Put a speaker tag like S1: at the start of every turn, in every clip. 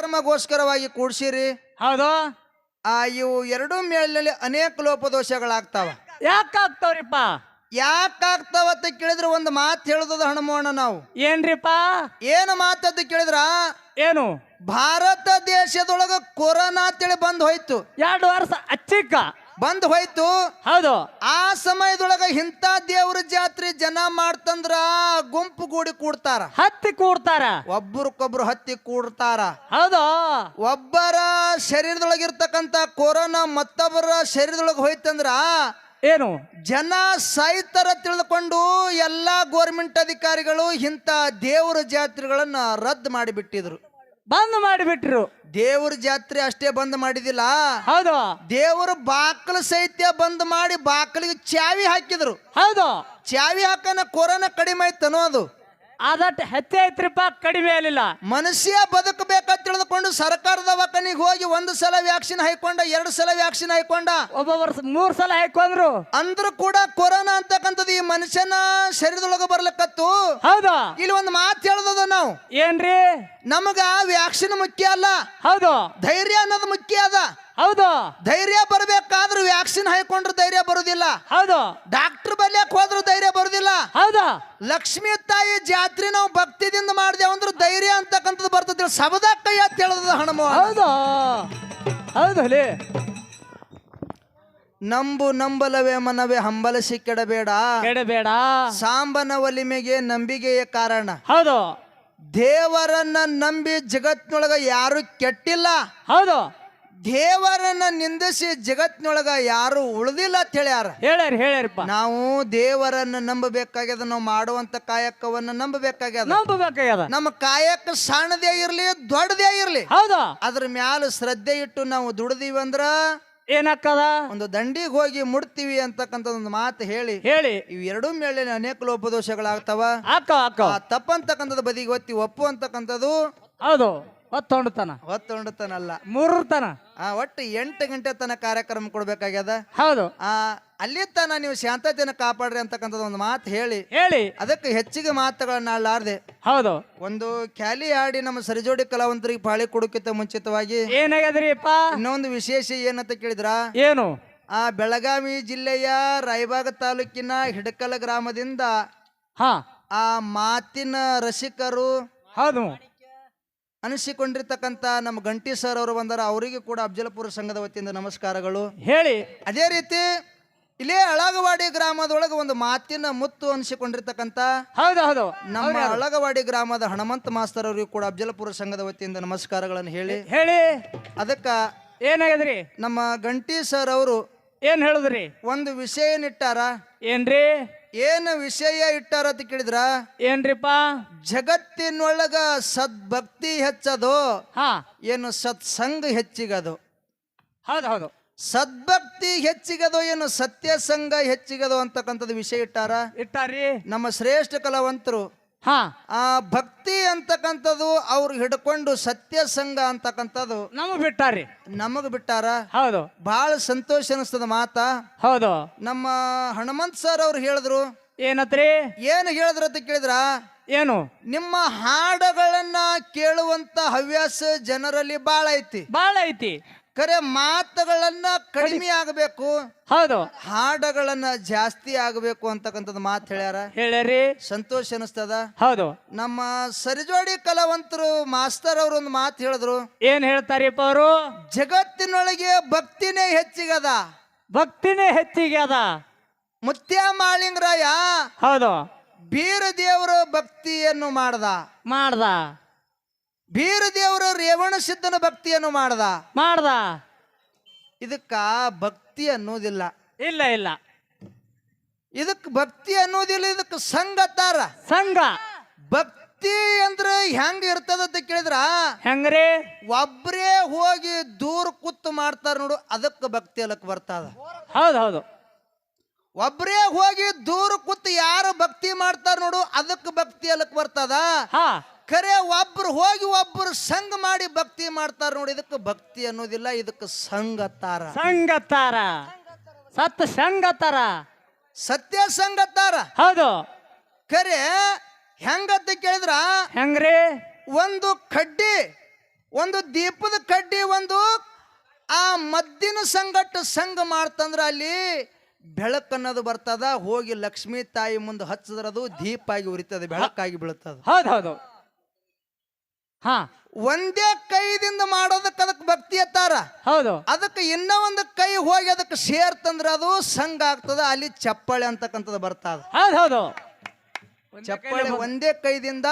S1: ಕಾರ್ಯಕ್ರಮಗೋಸ್ಕರವಾಗಿ ಕೂಡ್ಸಿರಿ.
S2: ಹೌದು.
S1: ಆ ಇವು ಎರಡು ಮೇಳಿನಲ್ಲಿ ಅನೇಕ ಲೋಪದೋಷಗಳಾಗ್ತಾವ.
S2: ಯಾಕಾಗ್ತಾವ್ರಿಪ್ಪ?
S1: ಯಾಕಾಗ್ತಾವ ಅಂತ ಕೇಳಿದ್ರೆ ಒಂದು ಮಾತು ಹೇಳುದದ ಹಣಮೋಣ ನಾವು.
S2: ಏನ್ರಿಪ್ಪ?
S1: ಏನು ಮಾತದ್ದು ಕೇಳಿದ್ರ?
S2: ಏನು?
S1: ಭಾರತ ದೇಶದೊಳಗ ಕೊರೋನಾ ತಿಳಿ ಬಂದ್ ಹೋಯ್ತು.
S2: ಎರಡು ವರ್ಷ ಅಚ್ಚಿಕ್ಕ.
S1: ಬಂದ್ ಹೋಯ್ತು.
S2: ಹೌದು.
S1: ಆ ಸಮಯದೊಳಗ ಇಂಥ ದೇವ್ರ ಜಾತ್ರೆ ಜನ ಮಾಡ್ತಂದ್ರ ಗುಂಪು ಗೂಡಿ ಕೂಡ್ತಾರ.
S2: ಹತ್ತಿ ಕೂಡ್ತಾರ.
S1: ಒಬ್ಬರಕ್ಕೊಬ್ರು ಹತ್ತಿ ಕೂಡ್ತಾರ.
S2: ಹೌದು.
S1: ಒಬ್ಬರ ಶರೀರದೊಳಗಿರ್ತಕ್ಕಂತ ಕೊರೋನಾ ಮತ್ತೊಬ್ಬರ ಶರೀರದೊಳಗ ಹೋಯ್ತಂದ್ರ
S2: ಏನು?
S1: ಜನ ಸಾಯ್ತಾರ ತಿಳಿದುಕೊಂಡು ಎಲ್ಲಾ ಗೋರ್ಮೆಂಟ್ ಅಧಿಕಾರಿಗಳು ಇಂಥ ದೇವ್ರ ಜಾತ್ರೆಗಳನ್ನ ರದ್ದು ಮಾಡಿಬಿಟ್ಟಿದ್ರು.
S2: ಬಂದ್ ಮಾಡಿಬಿಟ್ರು.
S1: ದೇವ್ರ ಜಾತ್ರೆ ಅಷ್ಟೇ ಬಂದ್ ಮಾಡಿದಿಲ್ಲ.
S2: ಹೌದು.
S1: ದೇವ್ರ ಬಾಕಲು ಸಹಿತ ಬಂದ್ ಮಾಡಿ ಬಾಕಲಿಗೆ ಚಾವಿ ಹಾಕಿದ್ರು.
S2: ಹೌದು.
S1: ಚಾವಿ ಹಾಕನ ಕೊರೋನಾ ಕಡಿಮೆ ಆಯ್ತನೋ ಅನ್ನೋದು
S2: ಅದಟ್ ಹೆಚ್ಚೆ ಐತ್ರಿಪ್ಪ ಕಡಿಮೆ ಆಗಲಿಲ್ಲ
S1: ಮನುಷ್ಯ ಬದುಕಬೇಕಂತ ತಿಳಿದುಕೊಂಡು ಸರ್ಕಾರದ ವಕನಿಗೆ ಹೋಗಿ ಒಂದು ಸಲ ವ್ಯಾಕ್ಸಿನ್ ಹಾಕೊಂಡ ಎರಡು ಸಲ ವ್ಯಾಕ್ಸಿನ್ ಹಾಕೊಂಡ
S2: ಒಬ್ಬ ವರ್ಷ ಮೂರ್ ಸಲ ಹಾಕೊಂಡ್ರು
S1: ಅಂದ್ರೂ ಕೂಡ ಕೊರೋನಾ ಅಂತಕ್ಕಂಥದ್ದು ಈ ಮನುಷ್ಯನ ಶರೀರದೊಳಗೆ ಬರ್ಲಿಕ್ಕತ್ತು.
S2: ಹೌದಾ.
S1: ಇಲ್ಲಿ ಒಂದು ಮಾತು ಹೇಳದ ನಾವು.
S2: ಏನ್ರಿ?
S1: ನಮಗ ವ್ಯಾಕ್ಸಿನ್ ಮುಖ್ಯ ಅಲ್ಲ.
S2: ಹೌದು.
S1: ಧೈರ್ಯ ಅನ್ನೋದು ಮುಖ್ಯ ಅದ.
S2: ಹೌದು.
S1: ಧೈರ್ಯ ಬರ್ಬೇಕಾದ್ರೂ ವ್ಯಾಕ್ಸಿನ್ ಹಾಕೊಂಡ್ರೆ ಧೈರ್ಯ ಬರುದಿಲ್ಲ.
S2: ಹೌದು.
S1: ಡಾಕ್ಟರ್ ಬಲ್ಯಕ್ ಹೋದ್ರೂ ಧೈರ್ಯ ಬರುದಿಲ್ಲ.
S2: ಹೌದು.
S1: ಲಕ್ಷ್ಮೀ ತಾಯಿ ಜಾತ್ರೆ ನಾವು ಭಕ್ತಿದಿಂದ ಮಾಡಿದೆವು ಅಂದ್ರೆ ಧೈರ್ಯ ಅಂತಕ್ಕಂಥದ್ದು ಬರ್ತದಿಲ್ಲ ಸಬದ ಕೈಯ ಅಂತ ಹೇಳದ ಹಣಮ
S2: ಹೌದು. ಹೌದು ಲೇ.
S1: ನಂಬು ನಂಬಲವೇ ಮನವೇ ಹಂಬಲಸಿ ಕೆಡಬೇಡ.
S2: ಕೆಡಬೇಡ.
S1: ಸಾಂಬನ ಒಲಿಮೆಗೆ ನಂಬಿಕೆಯ ಕಾರಣ.
S2: ಹೌದು.
S1: ದೇವರನ್ನ ನಂಬಿ ಜಗತ್ನೊಳಗ ಯಾರು ಕೆಟ್ಟಿಲ್ಲ.
S2: ಹೌದು.
S1: ದೇವರನ್ನ ನಿಂದಿಸಿ ಜಗತ್ನೊಳಗ ಯಾರು ಉಳಿದಿಲ್ಲ ಅಂತ ಹೇಳ್ಯಾರ.
S2: ಹೇಳ್ಯಾರ ಹೇಳ್ಯಾರಪ್ಪ.
S1: ನಾವು ದೇವರನ್ನ ನಂಬಬೇಕಾಗ್ಯದ ನಾವು ಮಾಡುವಂತ ಕಾಯಕವನ್ನ ನಂಬಬೇಕಾಗ್ಯದ.
S2: ನಂಬಬೇಕಾಗ್ಯದ.
S1: ನಮ್ಮ ಕಾಯಕ ಸಣ್ಣದೇ ಇರ್ಲಿ ದೊಡ್ಡದೇ ಇರ್ಲಿ.
S2: ಹೌದಾ.
S1: ಅದ್ರ ಮ್ಯಾಲ ಶ್ರದ್ಧೆ ಇಟ್ಟು ನಾವು ದುಡ್ದೀವಿ ಅಂದ್ರ
S2: ಏನಾಕ್ಕದ
S1: ಒಂದು ದಂಡಿಗೆ ಹೋಗಿ ಮುಡ್ತೀವಿ ಅಂತಕ್ಕಂತ ಒಂದು ಮಾತು ಹೇಳಿ.
S2: ಹೇಳಿ.
S1: ಇವು ಎರಡೂ ಮೇಲೆ ಅನೇಕ ಲೋಪದೋಷಗಳಾಗ್ತಾವ. ಆ ತಪ್ಪಂತಕ್ಕಂಥದ್ದು ಬದಿಗೆ ಒತ್ತಿ ಒಪ್ಪು ಅಂತಕ್ಕಂಥದ್ದು
S2: ಹೌದು. ಹೊತ್ತೊಂಡತನ
S1: ಹೊತ್ತೊಂಡತನಲ್ಲ
S2: ಮೂರರ ತನ
S1: ಆ ಒಟ್ಟು ಎಂಟು ಗಂಟೆ ತನಕ ಕಾರ್ಯಕ್ರಮ ಕೊಡ್ಬೇಕಾಗ್ಯದ?
S2: ಹೌದು.
S1: ಆ ಅಲ್ಲಿ ತನ ನೀವು ಶಾಂತತೆಯನ್ನು ಕಾಪಾಡ್ರಿ ಅಂತಕ್ಕಂಥದ್ದು ಒಂದು ಮಾತು ಹೇಳಿ.
S2: ಹೇಳಿ.
S1: ಅದಕ್ಕೆ ಹೆಚ್ಚಿಗೆ ಮಾತುಗಳನ್ನ ಆಡಲಾರ್ದೆ.
S2: ಹೌದು.
S1: ಒಂದು ಖ್ಯಾಲಿ ಆಡಿ ನಮ್ಮ ಸರಿಜೋಡಿ ಕಲಾವಂತರಿಗೆ ಪಾಳಿ ಕೊಡೋಕ್ಕಿಂತ ಮುಂಚಿತವಾಗಿ
S2: ಏನಾಗ್ಯದ್ರಿಪ್ಪ
S1: ಇನ್ನೊಂದು ವಿಶೇಷ ಏನಂತ ಕೇಳಿದ್ರ?
S2: ಏನು?
S1: ಆ ಬೆಳಗಾವಿ ಜಿಲ್ಲೆಯ ರಾಯಬಾಗ ತಾಲೂಕಿನ ಹಿಡಕಲ ಗ್ರಾಮದಿಂದ
S2: ಹಾ.
S1: ಆ ಮಾತಿನ ರಸಿಕರು
S2: ಹೌದು.
S1: ಅನಿಸಿಕೊಂಡಿರ್ತಕ್ಕಂಥ ನಮ್ಮ ಗಂಟಿ ಸರ್ ಅವರು ಬಂದಾರ ಅವರಿಗೆ ಕೂಡ ಅಬ್ಜಲಪುರ ಸಂಘದ ವತಿಯಿಂದ ನಮಸ್ಕಾರಗಳು.
S2: ಹೇಳಿ.
S1: ಅದೇ ರೀತಿ ಇಲ್ಲೇ ಅಳಗವಾಡಿ ಗ್ರಾಮದೊಳಗೆ ಒಂದು ಮಾತಿನ ಮುತ್ತು ಅನಿಸಿಕೊಂಡಿರ್ತಕ್ಕಂಥ
S2: ಹೌದು ಹೌದು.
S1: ನಮ್ಮ ಅಳಗವಾಡಿ ಗ್ರಾಮದ ಹನುಮಂತ ಮಾಸ್ತರ್ ಅವರಿಗೂ ಕೂಡ ಅಬ್ಜಲ್ಪುರ ಸಂಘದ ವತಿಯಿಂದ ನಮಸ್ಕಾರಗಳನ್ನು ಹೇಳಿ.
S2: ಹೇಳಿ.
S1: ಅದಕ್ಕ
S2: ಏನಾಗದ್ರಿ?
S1: ನಮ್ಮ ಗಂಟಿ ಸರ್ ಅವರು
S2: ಏನ್ ಹೇಳಿದ್ರಿ?
S1: ಒಂದು ವಿಷಯ ವಿಷಯನಿಟ್ಟಾರ
S2: ಏನ್ರಿ?
S1: ಏನು ವಿಷಯ ಇಟ್ಟಾರ ಅಂತ ಕೇಳಿದ್ರ?
S2: ಏನ್ರಿಪ್ಪ
S1: ಜಗತ್ತಿನೊಳಗ ಸದ್ಭಕ್ತಿ ಹೆಚ್ಚದು
S2: ಹಾ.
S1: ಏನು ಸತ್ಸಂಗ ಹೆಚ್ಚಿಗದು.
S2: ಹೌದು ಹೌದು.
S1: ಸದ್ಭಕ್ತಿ ಹೆಚ್ಚಿಗದು ಏನು ಸತ್ಯಸಂಗ ಹೆಚ್ಚಿಗದು ಅಂತಕ್ಕಂಥದ್ದು ವಿಷಯ ಇಟ್ಟಾರ?
S2: ಇಟ್ಟಾರಿ.
S1: ನಮ್ಮ ಶ್ರೇಷ್ಠ ಕಲಾವಂತರು
S2: ಹಾ.
S1: ಆ ಭಕ್ತಿ ಅಂತಕ್ಕಂಥದ್ದು ಅವ್ರು ಹಿಡ್ಕೊಂಡು ಸತ್ಯ ಸಂಘ ಅಂತಕ್ಕಂಥದ್ದು.
S2: ನಮಗ್ ಬಿಟ್ಟಾರಿ.
S1: ನಮಗ್ ಬಿಟ್ಟಾರ?
S2: ಹೌದು.
S1: ಬಹಳ ಸಂತೋಷ ಅನಿಸ್ತದ ಮಾತ.
S2: ಹೌದು.
S1: ನಮ್ಮ ಹನುಮಂತ್ ಸರ್ ಅವ್ರು ಹೇಳಿದ್ರು.
S2: ಏನತ್ರಿ?
S1: ಏನು ಹೇಳಿದ್ರು ಅಂತ ಕೇಳಿದ್ರ?
S2: ಏನು?
S1: ನಿಮ್ಮ ಹಾಡುಗಳನ್ನ ಕೇಳುವಂತ ಹವ್ಯಾಸ ಜನರಲ್ಲಿ ಬಾಳ ಐತಿ.
S2: ಬಾಳ ಐತಿ.
S1: ಖರೆ ಮಾತುಗಳನ್ನ ಕಡಿಮೆ ಆಗಬೇಕು.
S2: ಹೌದು.
S1: ಹಾಡುಗಳನ್ನ ಜಾಸ್ತಿ ಆಗಬೇಕು ಅಂತಕ್ಕಂಥದ್ದು ಮಾತು ಹೇಳ್ಯಾರ.
S2: ಹೇಳ್ಯಾರಿ.
S1: ಸಂತೋಷ ಅನಿಸ್ತದ?
S2: ಹೌದು.
S1: ನಮ್ಮ ಸರಿಜೋಡಿ ಕಲಾವಂತರು ಮಾಸ್ತರ್ ಅವರು ಒಂದು ಮಾತು ಹೇಳಿದ್ರು.
S2: ಏನ್ ಹೇಳ್ತಾರಿಪ್ಪ ಅವರು?
S1: ಜಗತ್ತಿನೊಳಗೆ ಭಕ್ತಿನೇ ಹೆಚ್ಚಿಗದ.
S2: ಭಕ್ತಿನೇ ಹೆಚ್ಚಿಗೆ ಅದ
S1: ಮುತ್ಯ ಮಾಳಿಂಗರಾಯ
S2: ಹೌದು.
S1: ಬೀರ ದೇವರು ಭಕ್ತಿಯನ್ನು ಮಾಡ್ದ.
S2: ಮಾಡ್ದ.
S1: ಬೀರ ದೇವರು ರೇವಣ ಸಿದ್ಧನ ಭಕ್ತಿಯನ್ನು ಮಾಡ್ದ.
S2: ಮಾಡ್ದ.
S1: ಇದಕ್ಕ ಭಕ್ತಿ ಅನ್ನೋದಿಲ್ಲ.
S2: ಇಲ್ಲ ಇಲ್ಲ.
S1: ಇದಕ್ಕೆ ಭಕ್ತಿ ಅನ್ನೋದಿಲ್ಲ ಇದಕ್ಕೆ ಸಂಗತಾರ
S2: ಸಂಘ.
S1: ಭಕ್ತಿ ಅಂದ್ರೆ ಹೆಂಗ ಇರ್ತದ ಅಂತ ಕೇಳಿದ್ರ?
S2: ಹೆಂಗ್ರಿ?
S1: ಒಬ್ರೇ ಹೋಗಿ ದೂರ ಕೂತು ಮಾಡ್ತಾರ ನೋಡು ಅದಕ್ಕೆ ಭಕ್ತಿ ಅಲ್ಲಕ್ ಬರ್ತದ.
S2: ಹೌದು ಹೌದು.
S1: ಒಬ್ರೇ ಹೋಗಿ ದೂರ ಕೂತು ಯಾರು ಭಕ್ತಿ ಮಾಡ್ತಾರ ನೋಡು ಅದಕ್ಕೆ ಭಕ್ತಿ ಅಲ್ಲಕ್ ಬರ್ತದ.
S2: ಹಾ.
S1: ಖರೆ ಒಬ್ಬರು ಹೋಗಿ ಒಬ್ಬರು ಸಂಘ ಮಾಡಿ ಭಕ್ತಿ ಮಾಡ್ತಾರ ನೋಡಿ ಇದಕ್ಕೆ ಭಕ್ತಿ ಅನ್ನೋದಿಲ್ಲ ಇದಕ್ಕೆ ಸಂಗತಾರ
S2: ಸಂಗತಾರ ಸತ್ ಸಂಗತಾರ
S1: ಸತ್ಯ ಸಂಗತಾರ
S2: ಹೌದು.
S1: ಖರೆ ಹೆಂಗತ್ತ ಕೇಳಿದ್ರ?
S2: ಹೆಂಗ್ರಿ?
S1: ಒಂದು ಕಡ್ಡಿ ಒಂದು ದೀಪದ ಕಡ್ಡಿ ಒಂದು ಆ ಮದ್ದಿನ ಸಂಗಟ ಸಂಘ ಮಾಡ್ತಂದ್ರ ಅಲ್ಲಿ ಬೆಳಕು ಅನ್ನೋದು ಬರ್ತದ ಹೋಗಿ ಲಕ್ಷ್ಮೀ ತಾಯಿ ಮುಂದೆ ಹಚ್ಚಿದ್ರ ಅದು ದೀಪ ಆಗಿ ಉರಿತದೆ ಬೆಳಕಾಗಿ ಬೀಳುತ್ತದೆ
S2: ಹೌದು ಹೌದು. ಹಾ.
S1: ಒಂದೇ ಕೈದಿಂದ ಮಾಡೋದಕ್ಕೆ ಅದಕ್ಕೆ ಭಕ್ತಿ ಎತ್ತಾರ?
S2: ಹೌದು.
S1: ಅದಕ್ಕೆ ಇನ್ನೂ ಒಂದು ಕೈ ಹೋಗಿ ಅದಕ್ಕೆ ಸೇರ್ತಂದ್ರ ಅದು ಸಂಘ ಆಗ್ತದ ಅಲ್ಲಿ ಚಪ್ಪಳೆ ಅಂತಕ್ಕಂಥದ್ದು ಬರ್ತದ.
S2: ಹೌದು ಹೌದು.
S1: ಚಪ್ಪಾಳೆ ಒಂದೇ ಕೈದಿಂದ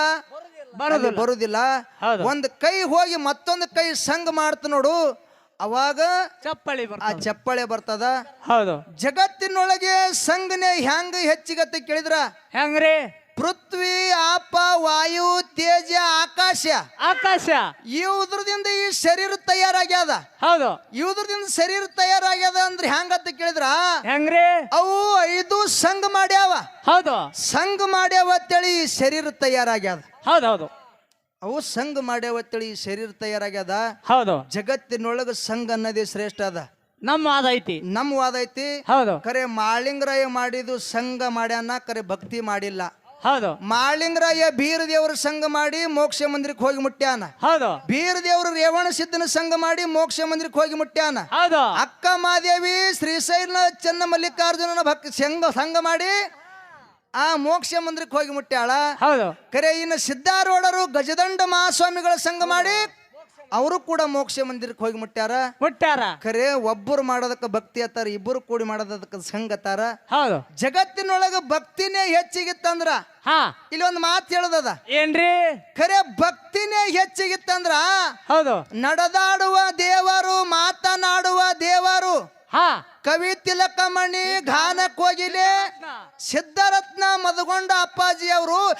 S2: ಬರೋದಿಲ್ಲ.
S1: ಅಲ್ಲಿ ಬರುದಿಲ್ಲ.
S2: ಹೌದು.
S1: ಒಂದು ಕೈ ಹೋಗಿ ಮತ್ತೊಂದು ಕೈ ಸಂಘ ಮಾಡ್ತ ನೋಡು ಅವಾಗ
S2: ಚಪ್ಪಳಿ
S1: ಆ
S2: ಚಪ್ಪಳೆ
S1: ಚಪ್ಪಾಳೆ ಬರ್ತದ.
S2: ಹೌದು.
S1: ಜಗತ್ತಿನೊಳಗೆ ಸಂಘನೆ ಹೆಂಗ ಹೆಚ್ಚಿಗತ್ತೆ ಕೇಳಿದ್ರ?
S2: ಹೆಂಗ್ರಿ?
S1: ಪೃಥ್ವಿ ಆಪ ವಾಯು ತೇಜ ಆಕಾಶ.
S2: ಆಕಾಶ.
S1: ಇವುದ್ರದಿಂದ ಈ ಶರೀರ ತಯಾರಾಗ್ಯದ.
S2: ಹೌದು.
S1: ಇವುದ್ರದಿಂದ ಶರೀರ ತಯಾರಾಗ್ಯದ ಅಂದ್ರೆ ಹೆಂಗಂತ ಕೇಳಿದ್ರ?
S2: ಹೆಂಗ್ರಿ?
S1: ಅವು ಐದು ಸಂಘ ಮಾಡ್ಯಾವ.
S2: ಹೌದು.
S1: ಸಂಘ ಮಾಡ್ಯಾವ ಅಂತೇಳಿ ಈ ಶರೀರ ತಯಾರಾಗ್ಯದ.
S2: ಹೌದು ಹೌದು.
S1: ಅವು ಸಂಘ ಮಾಡ್ಯಾವ ಅಂತೇಳಿ ಈ ಶರೀರ ತಯಾರಾಗ್ಯದ.
S2: ಹೌದು.
S1: ಜಗತ್ತಿನೊಳಗ ಸಂಘ ಅನ್ನದೇ ಶ್ರೇಷ್ಠ ಅದ.
S2: ನಮ್ಮ ವಾದ ಐತಿ.
S1: ನಮ್ಮ ವಾದ ಐತಿ.
S2: ಹೌದು.
S1: ಕರೆ ಮಾಳಿಂಗರಾಯ ಮಾಡಿದು ಸಂಘ ಮಾಡ್ಯಾನ ಕರೆ ಭಕ್ತಿ ಮಾಡಿಲ್ಲ.
S2: ಹೌದು.
S1: ಮಾಳಿಂಗರಾಯ ಬೀರ ದೇವರ ಸಂಘ ಮಾಡಿ ಮೋಕ್ಷ ಮಂದಿರಕ್ಕೆ ಹೋಗಿ ಮುಟ್ಟ್ಯಾನ
S2: ಹೌದು.
S1: ಬೀರ ದೇವರು ರೇವಣ ಸಿದ್ಧನ ಸಂಘ ಮಾಡಿ ಮೋಕ್ಷ ಮಂದಿರಕ್ಕೆ ಹೋಗಿ ಮುಟ್ಟ್ಯಾನ
S2: ಹೌದು.
S1: ಅಕ್ಕ ಮಾದೇವಿ ಶ್ರೀಶೈಲ ಚನ್ನ ಮಲ್ಲಿಕಾರ್ಜುನನ ಭಕ್ತಿ ಸಂಘ ಸಂಘ ಮಾಡಿ ಆ ಮೋಕ್ಷ ಮಂದಿರಕ್ಕೆ ಹೋಗಿ ಮುಟ್ಟ್ಯಾಳ
S2: ಹೌದು.
S1: ಕರೆ ಇನ್ನು ಸಿದ್ಧಾರೂಢರು ಗಜದಂಡ ಮಹಾಸ್ವಾಮಿಗಳ ಸಂಘ ಮಾಡಿ ಅವರು ಕೂಡ ಮೋಕ್ಷ ಮಂದಿರಕ್ಕೆ ಹೋಗಿ ಮುಟ್ಟ್ಯಾರ.
S2: ಮುಟ್ಟಾರ
S1: ಖರೆ ಒಬ್ಬರು ಮಾಡೋದಕ್ಕೆ ಭಕ್ತಿ ಅತ್ತಾರ ಇಬ್ಬರು ಕೂಡಿ ಮಾಡೋದಕ್ಕೆ ಸಂಘ ಅತ್ತಾರ.
S2: ಹೌದು.
S1: ಜಗತ್ತಿನೊಳಗ ಭಕ್ತಿನೇ ಹೆಚ್ಚಿಗಿತ್ತಂದ್ರ.
S2: ಹಾ.
S1: ಇಲ್ಲಿ ಒಂದು ಮಾತು ಹೇಳದದ.
S2: ಏನ್ರಿ?
S1: ಖರೆ ಭಕ್ತಿನೇ ಹೆಚ್ಚಿಗಿತ್ತಂದ್ರ.
S2: ಹೌದು.
S1: ನಡೆದಾಡುವ ದೇವರು ದೇವರು
S2: ಹಾ.
S1: ಕವಿ ತಿಲಕಮಣಿ ಘಾನ ಕೋಗಿಲೆ ಸಿದ್ಧರತ್ನ. ಮದಗೊಂಡ ಅಪ್ಪಾಜಿ ಅವರು?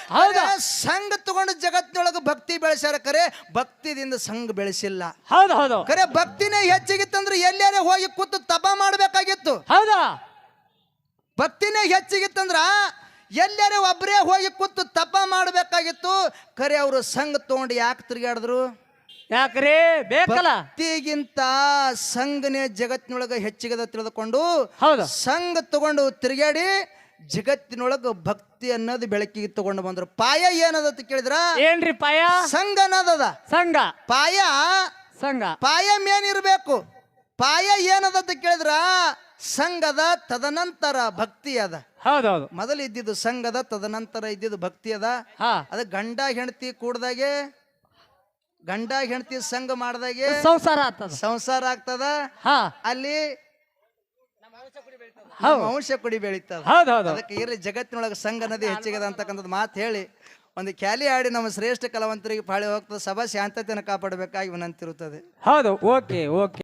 S1: ಸಂಘ ತಗೊಂಡು ಜಗತ್ತಿನೊಳಗೆ ಭಕ್ತಿ ಬೆಳೆಸ್ಯಾರ ಕರೆ ಭಕ್ತಿದಿಂದ ಸಂಘ ಬೆಳೆಸಿಲ್ಲ.
S2: ಹೌದು ಹೌದು.
S1: ಕರೆ ಭಕ್ತಿನೇ ಹೆಚ್ಚಿಗಿತ್ತಂದ್ರೆ ಎಲ್ಲಾರೇ ಹೋಗಿ ಕೂತು ತಪ ಮಾಡ್ಬೇಕಾಗಿತ್ತು.
S2: ಹೌದಾ.
S1: ಭಕ್ತಿನೇ ಹೆಚ್ಚಿಗಿತ್ತಂದ್ರ ಎಲ್ಲಾರೇ ಒಬ್ಬರೇ ಹೋಗಿ ಕೂತು ತಪ ಮಾಡಬೇಕಾಗಿತ್ತು. ಕರೆ ಅವರು ಸಂಘ ತಗೊಂಡು ಯಾಕೆ ತಿರುಗಾಡಿದ್ರು
S2: ಯಾಕ್ರಿ? ಬೇಕಲ್ಲ?
S1: ಭಕ್ತಿಗಿಂತ ಸಂಘನೆ ಜಗತ್ತಿನೊಳಗ ಹೆಚ್ಚಿಗದ ತಿಳಿದುಕೊಂಡು
S2: ಹೌದು.
S1: ಸಂಘ ತಗೊಂಡು ತಿರುಗಾಡಿ ಜಗತ್ತಿನೊಳಗ ಭಕ್ತಿ ಅನ್ನೋದು ಬೆಳಕಿಗೆ ತಗೊಂಡು ಬಂದ್ರು. ಪಾಯ ಏನದ ಅಂತ ಕೇಳಿದ್ರ?
S2: ಏನ್ರಿ ಪಾಯ?
S1: ಸಂಘ ಅನ್ನೋದದ.
S2: ಸಂಘ.
S1: ಪಾಯ?
S2: ಸಂಘ.
S1: ಪಾಯ ಮೇನಿರ್ಬೇಕು ಇರಬೇಕು. ಪಾಯ ಏನದ ಅಂತ ಕೇಳಿದ್ರ? ಸಂಘದ ತದನಂತರ ಭಕ್ತಿ ಅದ.
S2: ಹೌದೌದು. ಹೌದು
S1: ಮೊದಲು ಇದ್ದಿದ್ದು ಸಂಘದ ತದನಂತರ ಇದ್ದಿದ್ದು ಭಕ್ತಿ ಅದ.
S2: ಹಾ.
S1: ಅದ ಗಂಡ ಹೆಂಡತಿ ಕೂಡ್ದಾಗೆ ಗಂಡ ಹೆಂಡತಿ ಸಂಘ ಮಾಡ್ದಾಗೆ
S2: ಸಂಸಾರ ಆಗ್ತದ.
S1: ಸಂಸಾರ ಆಗ್ತದ.
S2: ಹಾ.
S1: ಅಲ್ಲಿ ವಂಶ ಕುಡಿ ಬೆಳೀತದ.
S2: ಹೌದು
S1: ಅದಕ್ಕೆ ಇರಲಿ ಜಗತ್ತಿನೊಳಗೆ ಸಂಘ ನದಿ ಹೆಚ್ಚಿಗದ ಅಂತಕ್ಕಂಥದ್ದು ಮಾತು ಹೇಳಿ. ಒಂದು ಕ್ಯಾಲಿ ಆಡಿ ನಮ್ಮ ಶ್ರೇಷ್ಠ ಕಲಾವಂತರಿಗೆ ಪಾಳಿ ಹೋಗ್ತದೆ. ಸಭಾ ಶಾಂತತೆಯನ್ನು ಕಾಪಾಡಬೇಕಾಗಿ ವಿನಂತಿರುತ್ತದೆ.
S2: ಹೌದು ಓಕೆ ಓಕೆ.